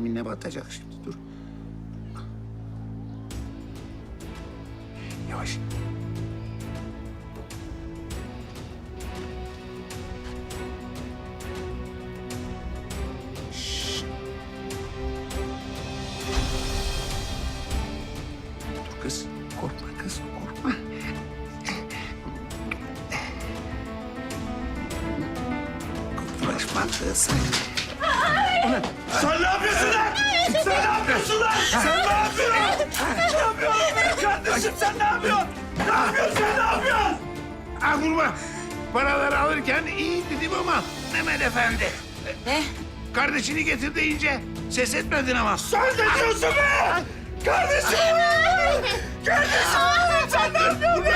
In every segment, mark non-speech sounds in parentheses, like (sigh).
Minne batacak şimdi dur. Yavaş. Şşş. Dur kız. Korkma kız korkma. Uğraşma sen. Sen ne yapıyorsun lan? Sen ne yapıyorsun lan? Sen ne yapıyorsun? Ne yapıyorsun benim kardeşim? Sen ne yapıyorsun? Ne yapıyorsun? Sen ne yapıyorsun? Ha vurma. Paraları alırken iyi dedim ama Mehmet Efendi. Ne? Kardeşini getir deyince ses etmedin ama. Sen ne diyorsun be? Kardeşim! Kardeşim! Sen ne yapıyorsun be?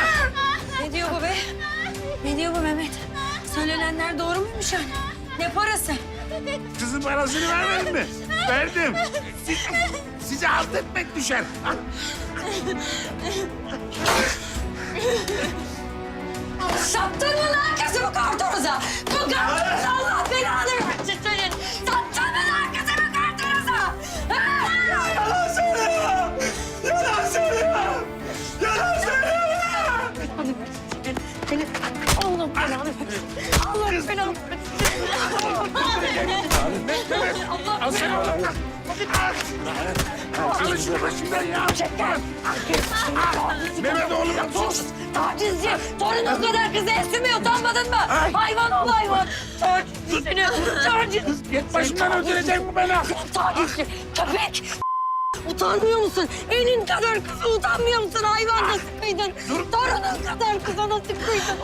Ne diyor bu be? Ne diyor bu Mehmet? Söylenenler doğru muymuş yani? Ne parası? Kızın parasını vermedin mi? Verdim. Siz, size alt etmek düşer. Mı lan kızımı kartonuza Al oğlum. Alın şunu başımdan ya. Mehmet oğlum sus. Tacizci! Torunun kadar kızı esirme utanmadın mı? Ay. Hayvan ol hayvan! Tacizci seni! Taciz! Git başımdan öldürecek bu beni. Tacizci! Köpek! Utanmıyor musun? Elin kadar kızı utanmıyor musun? Hayvan nasıl kıydın? Torunun kadar kıza nasıl kıydın?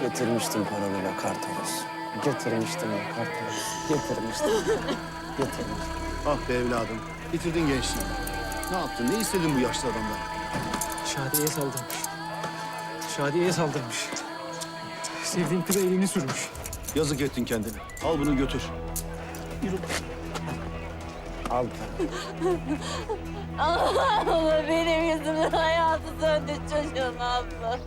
Getirmiştim paralı be Kartaros. Getirmiştim be Kartaros. Getirmiştim. Getirmiştim. Ah be evladım. Bitirdin gençliğini. Ne yaptın? Ne istedin bu yaşlı adamdan? Şadiye'ye saldırmış. Şadiye'ye saldırmış. Sevdiğim kıza elini sürmüş. Yazık ettin kendine. Al bunu götür. Al Abla benim yüzümden hayatı söndü çocuğun abla.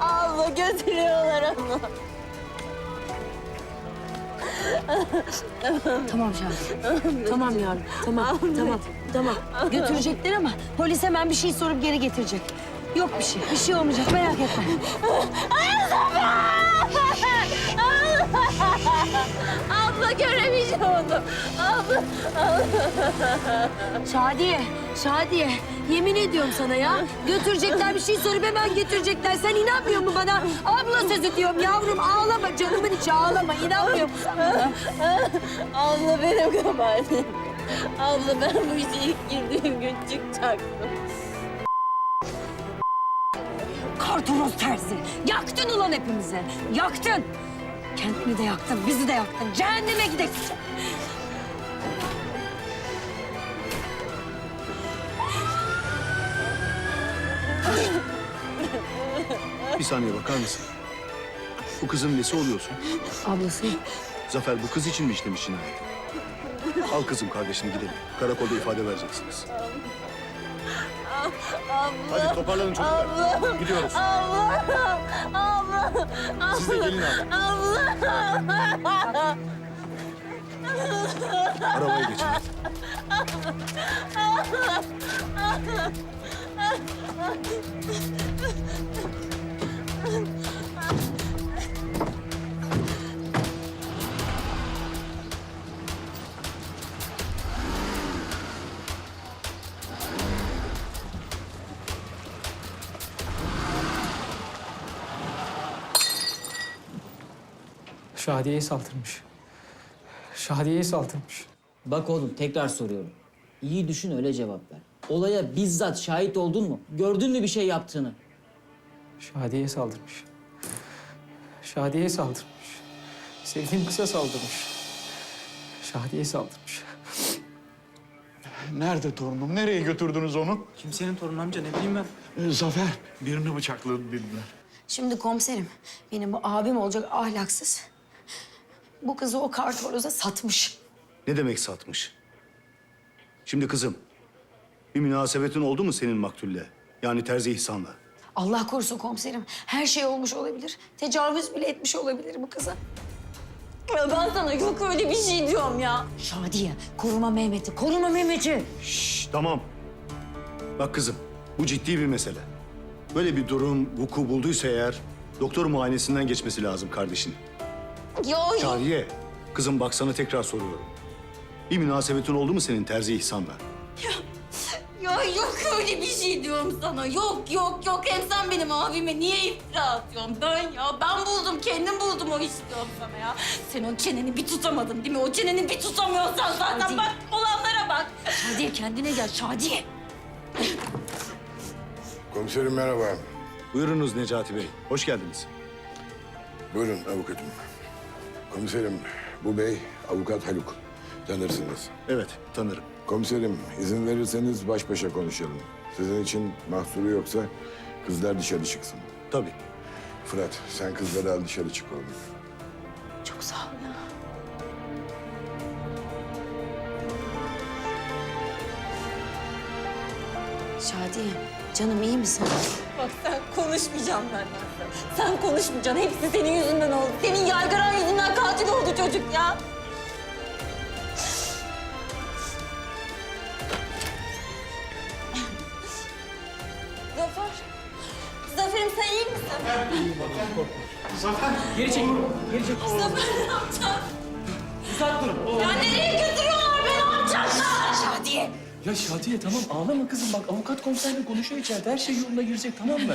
Abla götürüyorlar onu. Tamam Şahin. tamam yavrum. Tamam, tamam, tamam. Götürecekler ama polis hemen bir şey sorup geri getirecek. Yok bir şey, bir şey olmayacak merak etme. abla Şadiye, Şadiye. Yemin ediyorum sana ya. Götürecekler bir şey sorup hemen getirecekler. Sen inanmıyor musun bana? Abla sözü diyorum yavrum ağlama canımın içi ağlama. İnanmıyor musun bana? Abla benim kabahatim. Abla ben bu işe ilk girdiğim gün çıkacaktım. Kartonos terzi. Yaktın ulan hepimizi. Yaktın. Kendini de yaktın, bizi de yaktın. Cehenneme gidelim. Bir saniye bakar mısın? Bu kızın nesi oluyorsun? Ablası. Zafer bu kız için mi işlemiş cinayeti? Al kızım kardeşini gidelim. Karakolda ifade vereceksiniz. Hadi toparlanın çocuklar. Gidiyoruz. Ablam. Ablam. Siz de gelin abi. Ablam. Arabaya geçin. Şadiye'ye saldırmış. Şadiye'ye saldırmış. Bak oğlum tekrar soruyorum. İyi düşün öyle cevap ver. Olaya bizzat şahit oldun mu? Gördün mü bir şey yaptığını? Şadiye'ye saldırmış. Şadiye'ye saldırmış. Sevdiğim kıza saldırmış. Şadiye'ye saldırmış. Nerede torunum? Nereye götürdünüz onu? Kimsenin torunu amca ne bileyim ben. Ee, Zafer. Birini bıçakladı dediler. Şimdi komiserim, benim bu abim olacak ahlaksız. Bu kızı o kartoroza satmış. Ne demek satmış? Şimdi kızım, bir münasebetin oldu mu senin maktulle? Yani Terzi İhsan'la? Allah korusun komiserim. Her şey olmuş olabilir. Tecavüz bile etmiş olabilir bu kıza. Ya ben sana yok öyle bir şey diyorum ya. Şadiye, koruma Mehmet'i, koruma Mehmet'i. Şşş, tamam. Bak kızım, bu ciddi bir mesele. Böyle bir durum vuku bulduysa eğer... ...doktor muayenesinden geçmesi lazım kardeşin. Ya Şadiye, kızım bak sana tekrar soruyorum. Bir münasebetin oldu mu senin Terzi İhsan'la? Ya yok öyle bir şey diyorum sana. Yok yok yok. Hem sen benim abime niye iftira atıyorsun? Ben ya ben buldum kendim buldum o işi diyorum sana ya. Sen o çeneni bir tutamadın değil mi? O çeneni bir tutamıyorsan zaten Hadi. bak olanlara bak. Şadiye kendine gel, Şadiye. Komiserim merhaba. Buyurunuz Necati Bey, hoş geldiniz. Buyurun avukatım. Komiserim bu bey avukat Haluk. Tanırsınız. Evet, tanırım. Komiserim izin verirseniz baş başa konuşalım. Sizin için mahsuru yoksa kızlar dışarı çıksın. Tabii. Fırat sen kızları al dışarı çık oğlum. Çok sağ ol ya. Şadiye, canım iyi misin? Bak sen konuşmayacağım sonra. Sen konuşmayacaksın. Hepsi senin yüzünden oldu. Senin yargıran yüzünden katil oldu çocuk ya. Misin? Geri çekil. Geri çekil. Zafer ne yapacaksın? Ya nereye götürüyorlar beni? Ne yapacaklar? Şadiye. Ya Şadiye tamam ağlama kızım bak avukat komiserle konuşuyor içeride her şey yoluna girecek tamam mı?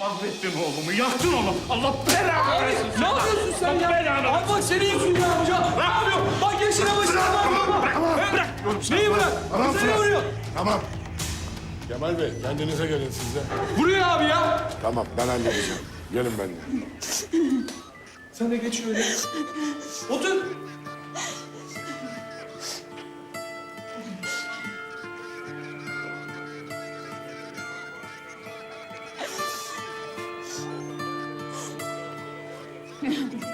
Mahvettin oğlumu, yaktın onu. Allah belanı versin. Ne yapıyorsun sen ya? belanı Abi bak senin yüzünden amca. Ne yapıyor? Bak yaşına başına bak. Bırak, bırak. Neyi bırak? Tamam Kızı ne Fırat. vuruyor? Tamam. Kemal Bey kendinize gelin siz de. Vuruyor abi ya. Tamam ben halledeceğim. Gelin benimle. Sen de geç şöyle. Otur. (laughs)